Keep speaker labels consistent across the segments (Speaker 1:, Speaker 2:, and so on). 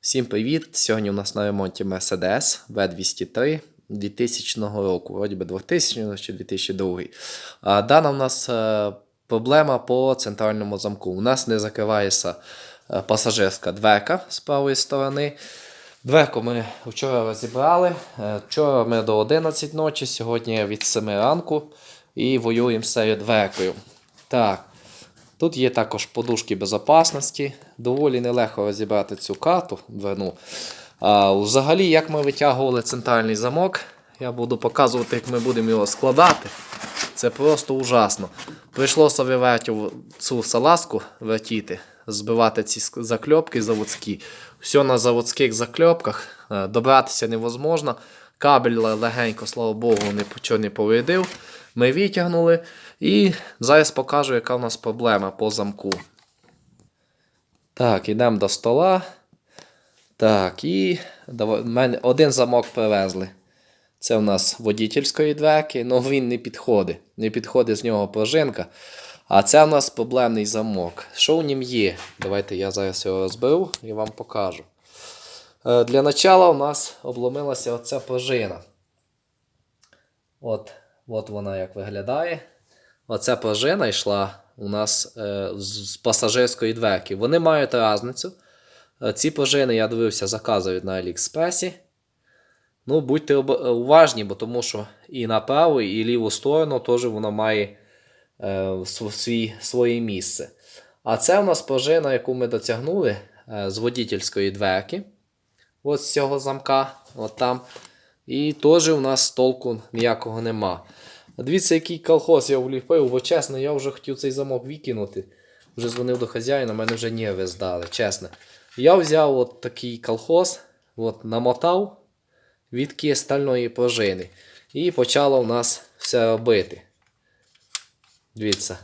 Speaker 1: Всім привіт! Сьогодні у нас на ремонті Mercedes V203 2000 року, вроді би 2000 чи 2002. А дана у нас е, проблема по центральному замку. У нас не закривається е, пасажирська дверка з правої сторони. Дверку ми вчора розібрали. Е, Вчора ми до 11 ночі, сьогодні від 7 ранку і воюємо з цією дверкою. Так. Тут є також подушки безпечності. Доволі нелегко розібрати цю карту дверну. А, взагалі, як ми витягували центральний замок, я буду показувати, як ми будемо його складати. Це просто ужасно. Прийшлося вивертати цю салазку вертіти, збивати ці закльопки заводські. Все на заводських закльопках. е, Добратися невозможно. Кабель легенько, слава Богу, нічого не повредив. Ми витягнули. І зараз покажу, яка у нас проблема по замку. Так, йдемо до стола. Так, і один замок привезли. Це у нас водительської дверки, але він не підходить. Не підходить з нього пружинка. А це у нас проблемний замок. Що в нім є? Давайте я зараз його розберу і вам покажу. Е, Для начала у нас обломилася оця пружина. От, от вона як виглядає. Оця пружина йшла у нас е, з пасажирської дверки. Вони мають різницю. Е, Ці пружини, я дивився, заказують на Аліекспресі. Ну, будьте е, уважні, бо тому що і на праву, і ліву сторону теж воно має е, свій, своє місце. А це у нас пружина, яку ми дотягнули е, з водительської дверки. От з цього замка. От там. І теж у нас толку ніякого нема. Дивіться, який колхоз я вліпив, бо чесно, я вже хотів цей замок викинути. Вже дзвонив до хазяїна, мене вже нерви здали, чесно. Я взяв от такий колхоз, от, намотав відки стальної пружини. І почало у нас все робити. Дивіться.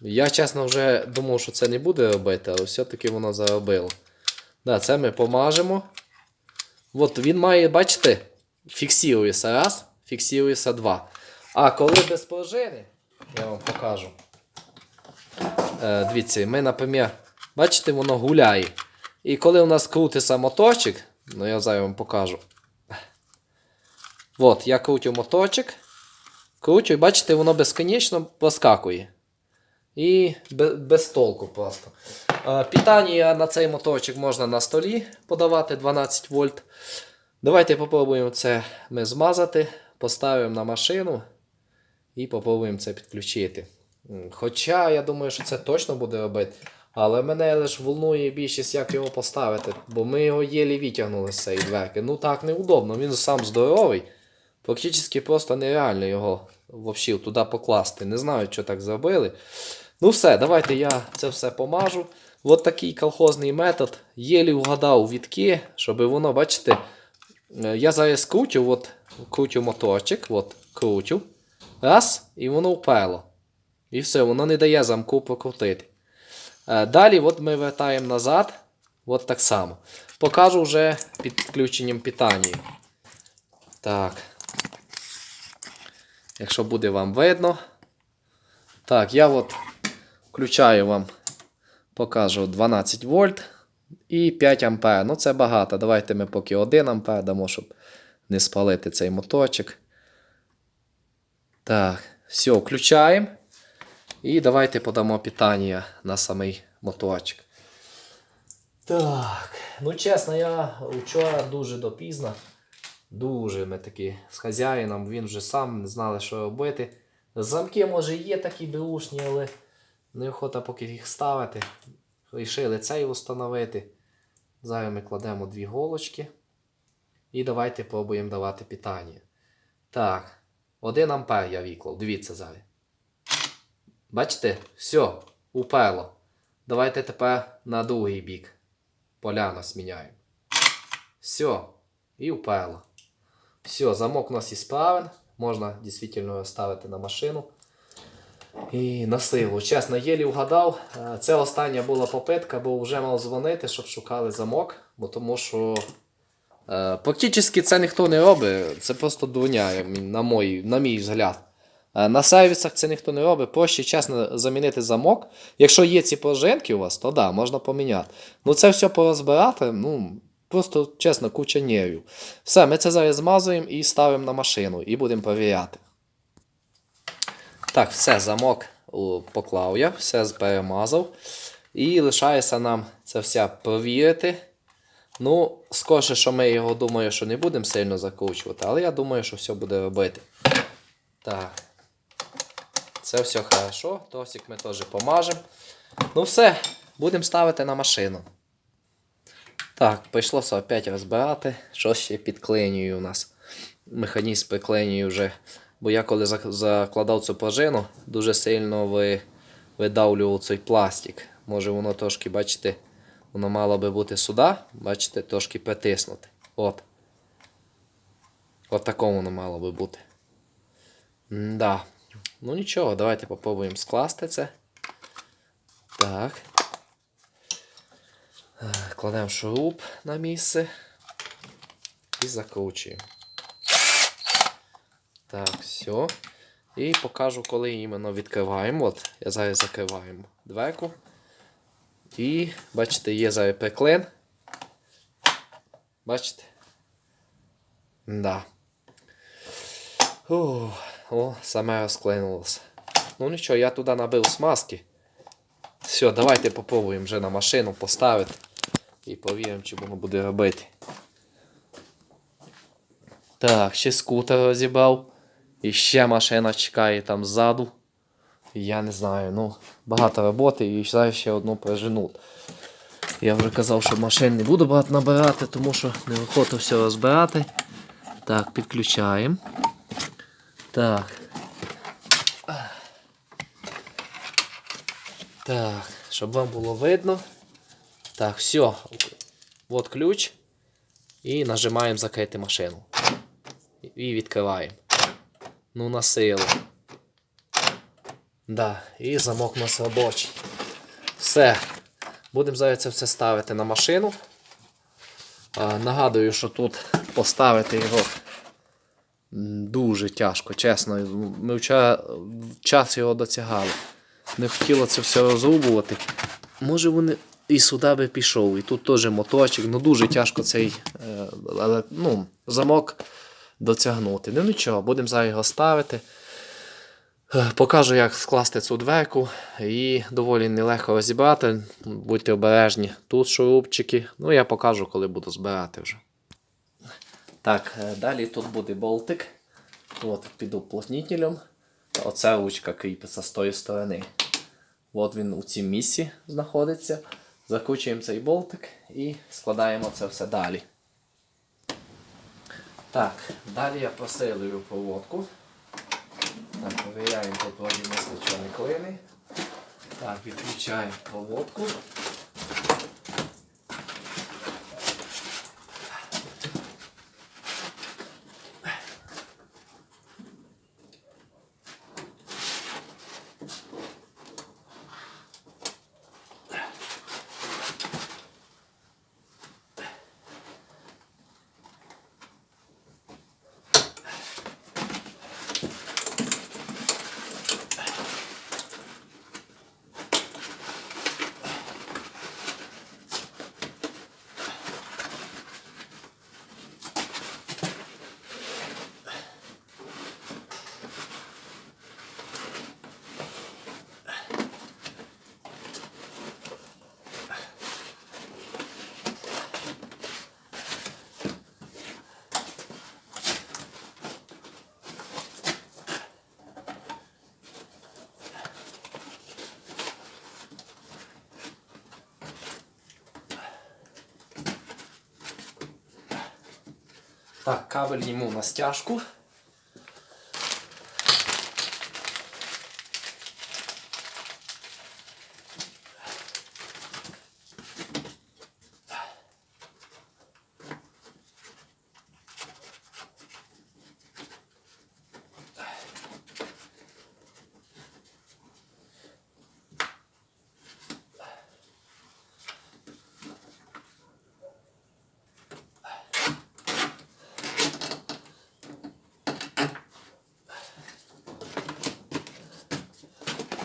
Speaker 1: Я, чесно, вже думав, що це не буде робити, але все-таки воно заробило. Да, це ми помажемо. От він має, бачите, фіксується раз, фіксується два. А коли без пружини, я вам покажу. Е, дивіться, ми, наприклад, бачите, воно гуляє. І коли у нас крутиться моточок, ну я зараз вам покажу. От, я крутю моточок. Кручу, і бачите, воно безконечно проскакує. І без, без толку просто. Е, Питання на цей моточок можна на столі подавати 12 вольт. Давайте попробуємо це ми змазати, поставимо на машину і попробуємо це підключити. Хоча я думаю, що це точно буде робити. Але мене лише волнує більшість, як його поставити, бо ми його єлі витягнули з цієї дверки. Ну так неудобно, він сам здоровий. Практично просто нереально його взагалі туди покласти. Не знаю, що так зробили. Ну все, давайте я це все помажу. От такий колхозний метод. Єлі вгадав відки, щоб воно, бачите, е, я зараз крутю, от, крутю моторчик, от, крутю. Раз, і воно вперло. І все, воно не дає замку покрутити. Е, Далі от ми вертаємо назад. От так само. Покажу вже під підключенням питання. Так. Якщо буде вам видно. Так, я от включаю вам, покажу 12 вольт і 5 ампер. Ну це багато. Давайте ми поки 1 ампер дамо, щоб не спалити цей моточок. Так, все, включаємо. І давайте подамо питання на самий моторчик. Так, ну чесно, я вчора дуже допізно. Дуже ми такі з хазяїном, він вже сам не знали, що робити. Замки, може, є такі беушні, але неохота поки їх ставити. Рішили цей встановити. Зараз ми кладемо дві голочки. І давайте пробуємо давати питання. Так, 1 ампер я віклав. Дивіться зараз. Бачите? Все, уперло. Давайте тепер на другий бік. Поляну зміняємо. Все, і уперло. Все, замок у нас ісправен. Можна дійсно ставити на машину. І на силу. Чесно, єлі вгадав. Е, Це остання була попитка, бо вже мав дзвонити, щоб шукали замок. Бо тому що практично це ніхто не робить. Це просто дурня, на, мій, на мій взгляд. Е, На сервісах це ніхто не робить, проще чесно замінити замок. Якщо є ці пружинки у вас, то да, можна поміняти. Ну це все порозбирати, ну, просто чесно, куча нервів. Все, ми це зараз змазуємо і ставимо на машину і будемо перевіряти. Так, все, замок поклав я, все перемазав. І лишається нам це все провірити. Ну, скорше, що ми його думаю, що не будемо сильно закручувати, але я думаю, що все буде робити. Так. Це все хорошо. Тосик ми теж помажемо. Ну все, будемо ставити на машину. Так, прийшлося опять розбирати. Що ще підклинюю у нас. Механізм приклинюю вже. Бо я коли закладав цю пружину, дуже сильно видавлював цей пластик. Може воно трошки, бачите, воно мало би бути сюди, бачите, трошки притиснути. От. От такому воно мало би бути. Да. Ну нічого, давайте попробуємо скласти це. Так. Е, Кладемо шуруп на місце і закручуємо. Так, все. І покажу, коли іменно відкриваємо. От, я зараз закриваємо дверку. І, бачите, є зараз приклин. Бачите? Да. Ух, о, саме розклинулося. Ну нічого, я туди набив смазки. Все, давайте попробуємо вже на машину поставити. І повіримо, чи воно буде робити. Так, ще скутер розібрав. І ще машина чекає там ззаду. Я не знаю, ну, багато роботи і зараз ще одну приженуть. Я вже казав, що машин не буду багато набирати, тому що неохота все розбирати. Так, підключаємо. Так. Так, щоб вам було видно. Так, все. От ключ. І нажимаємо закрити машину. І відкриваємо. Ну, на силу. Да, і замок у нас робочий. Все. Будемо зараз це все ставити на машину. А, нагадую, що тут поставити його дуже тяжко, чесно. Ми вчора час його дотягали. Не хотіло це все розрубувати. Може вони і сюди би пішов, і тут теж моточок, ну дуже тяжко цей е, ну, замок дотягнути. Ну нічого, будемо зараз його ставити. Е, Покажу, як скласти цю дверку. Її доволі нелегко розібрати. Будьте обережні. Тут шурупчики. Ну, я покажу, коли буду збирати вже. Так, е, далі тут буде болтик. От, під уплотнителем. Оця ручка кріпиться з тої сторони. От він у цій місці знаходиться. Закручуємо цей болтик і складаємо це все далі. Так, далі я посилюю проводку. Так, перевіряємо по вроді нічого не клини. Так, відключаємо проводку. Так, кабель йому на стяжку.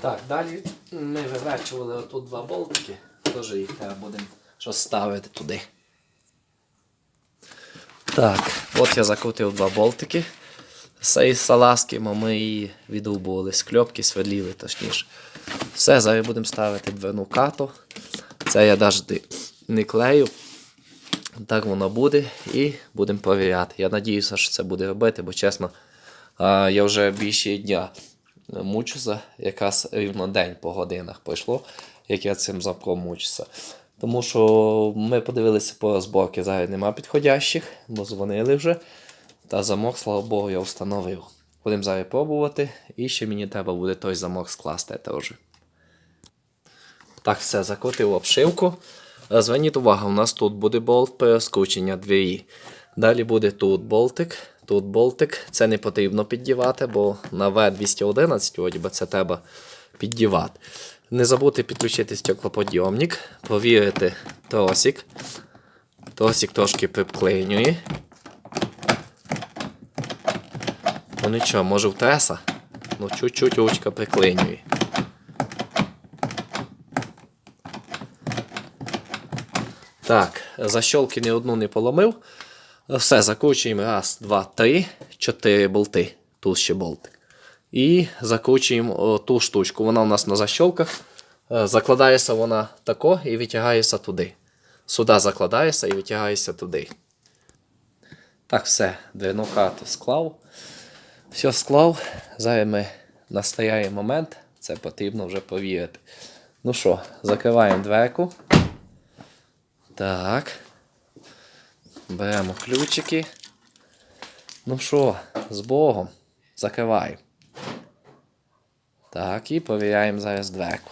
Speaker 1: Так, далі ми виверчували отут два болтики. Теж їх треба будемо щось ставити туди. Так, от я закрутив два болтики. З салазки ми її відрубували, скльопки сверліли точніше. Все, зараз будемо ставити дверну кату. Це я навіть не клею. Так воно буде і будемо перевіряти. Я сподіваюся, що це буде робити, бо чесно, я вже більше дня мучуся, якраз рівно день по годинах пройшло, як я цим замком мучуся. Тому що ми подивилися по розборки, зараз нема підходящих, бо дзвонили вже. Та замок, слава Богу, я встановив. Будемо зараз пробувати, і ще мені треба буде той замок скласти теж. Так, все, закрутив обшивку. Е, Зверніть увагу, у нас тут буде болт перескручення двері. Далі буде тут болтик, тут болтик. Це не потрібно піддівати, бо на В211 вроді би, це треба піддівати. Не забудьте підключити стеклоподйомник, провірити тросик. Тросик трошки приклинює. Ну нічого, може втреса? Ну чуть-чуть ручка приклинює. Так, защолки ні одну не поломив. Все, закручуємо. Раз, два, три, чотири болти. Тут ще болтик. І закручуємо ту штучку. Вона у нас на защолках. Е, Закладається вона тако і витягається туди. Сюди закладається і витягається туди. Так, все, дверну карту склав. Все склав. Зараз ми настає момент. Це потрібно вже повірити. Ну що, закриваємо дверку. Так. Беремо ключики. Ну що, з Богом. Закриваємо. Так, і провіряємо зараз дверку.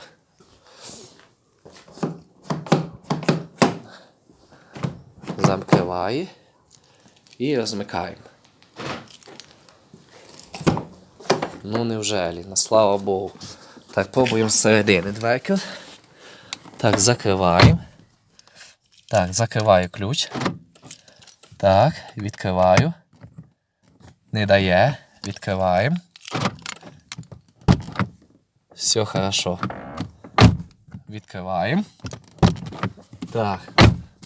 Speaker 1: Закриває. І розмикаємо. Ну, невжелі, на слава Богу. Так, пробуємо з середини дверки. Так, закриваємо. Так, закриваю ключ. Так, відкриваю. Не дає. Відкриваємо. Все хорошо. Відкриваємо. Так.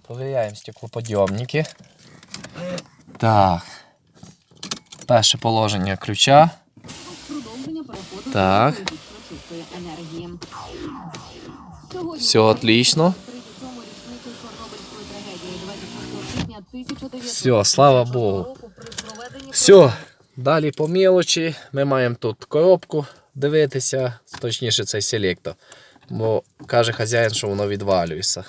Speaker 1: Провіряємо стеклоподйомники. Так. Перше положення ключа. Так. Все отлично. Все, слава Богу. Все, далі по мілочі. Ми маємо тут коробку дивитися, точніше цей селектор. Бо каже хазяїн, що воно відвалюється.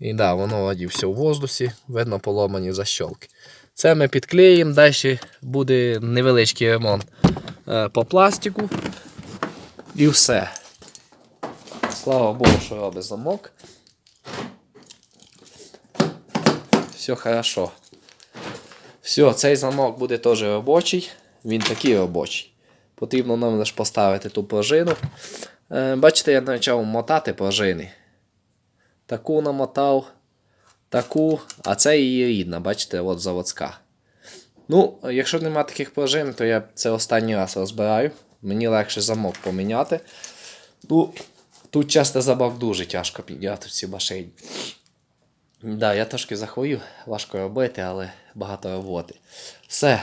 Speaker 1: І так, да, воно все в воздусі, видно поломані защолки. Це ми підклеїмо, далі буде невеличкий ремонт е, по пластику. І все. Слава Богу, що робить замок. Все хорошо. Все, цей замок буде теж робочий. Він такий робочий. Потрібно нам лише поставити ту пружину. Е, бачите, я почав мотати пружини. Таку намотав, таку, а це її рідна, бачите, от заводська. Ну, якщо нема таких пружин, то я це останній раз розбираю. Мені легше замок поміняти. Ну, тут часто замок дуже тяжко підняти в цій машині. Да, я трошки захворів, важко робити, але багато роботи. Все.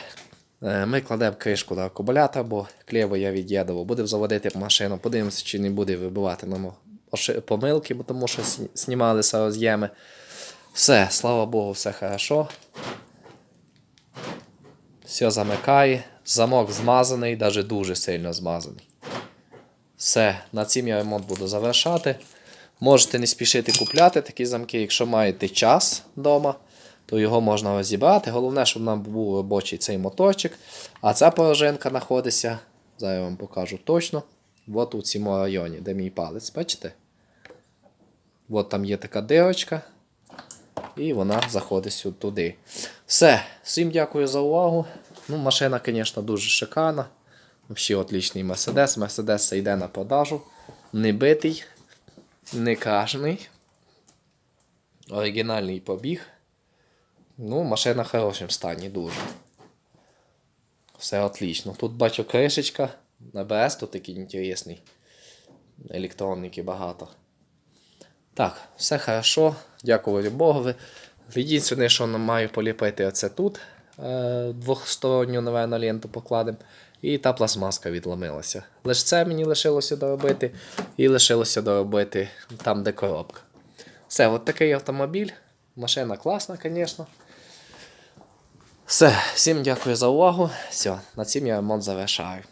Speaker 1: Е, Ми кладемо кришку на акумулятор, бо клево я від'єднував. Будемо заводити машину, подивимося, чи не буде вибивати нам помилки, бо тому що знімалися роз'єми. Все, слава Богу, все хорошо. Все замикає. Замок змазаний, навіть дуже сильно змазаний. Все, на цим я ремонт буду завершати. Можете не спішити купляти такі замки, якщо маєте час вдома, то його можна розібрати. Головне, щоб нам був робочий цей моторчик. А ця порожинка знаходиться, зараз я вам покажу точно. От у цьому районі, де мій палець, бачите? От там є така дирочка. І вона заходить туди. Все, всім дякую за увагу. Ну, машина, звісно, дуже шикарна. Взагалі отличний Мерседес. Мерседес йде на продажу. Не битий, не крашений. Оригінальний побіг. Ну, машина в хорошому стані дуже. Все отлично. Тут бачу кришечка. На БС тут такий інтересний. електроніки багато. Так, все хорошо. Дякую Богові. Єдине, що маю поліпити, оце тут. Е, двохсторонню, напевно, ленту покладемо. І та пластмаска відломилася. Лише це мені лишилося доробити. І лишилося доробити там, де коробка. Все, от такий автомобіль. Машина класна, звісно. Все, всім дякую за увагу. Все, на цим я ремонт завершаю.